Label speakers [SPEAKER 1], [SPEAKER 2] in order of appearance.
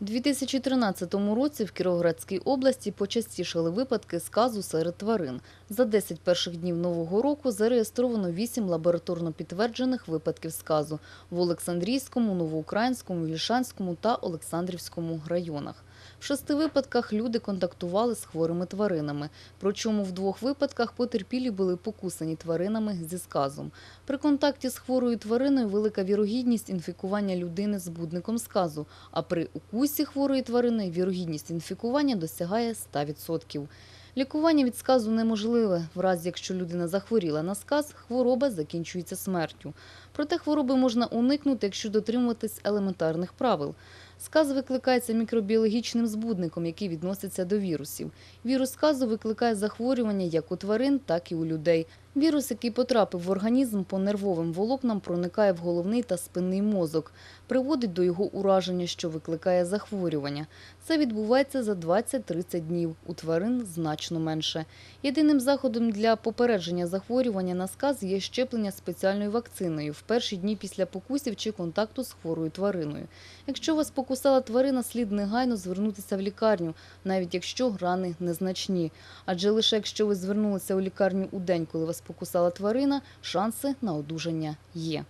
[SPEAKER 1] У 2013 році в Кіровоградській області почастішали випадки сказу серед тварин. За 10 перших днів нового року зареєстровано 8 лабораторно підтверджених випадків сказу в Олександрійському, Новоукраїнському, Вільшанському та Олександрівському районах. В шести випадках люди контактували з хворими тваринами, причому в двох випадках потерпілі були покусані тваринами зі сказом. При контакті з хворою твариною велика вірогідність інфікування людини збудником сказу, а при укусі хворої тварини вірогідність інфікування досягає 100%. Лікування від сказу неможливе. В разі, якщо людина захворіла на сказ, хвороба закінчується смертю. Проте хвороби можна уникнути, якщо дотримуватись елементарних правил. Сказ викликається мікробіологічним збудником, який відноситься до вірусів. Вірус сказу викликає захворювання як у тварин, так і у людей. Вірус, який потрапив в організм по нервовим волокнам, проникає в головний та спинний мозок, приводить до його ураження, що викликає захворювання. Це відбувається за 20-30 днів, у тварин значно менше. Єдиним заходом для попередження захворювання на сказ є щеплення спеціальною вакциною в перші дні після покусів чи контакту з хворою твариною. Якщо вас покусала тварина, слід негайно звернутися в лікарню, навіть якщо рани незначні. Адже лише якщо ви звернулися у лікарню у день, коли вас покусала тварина, шанси на одужання є.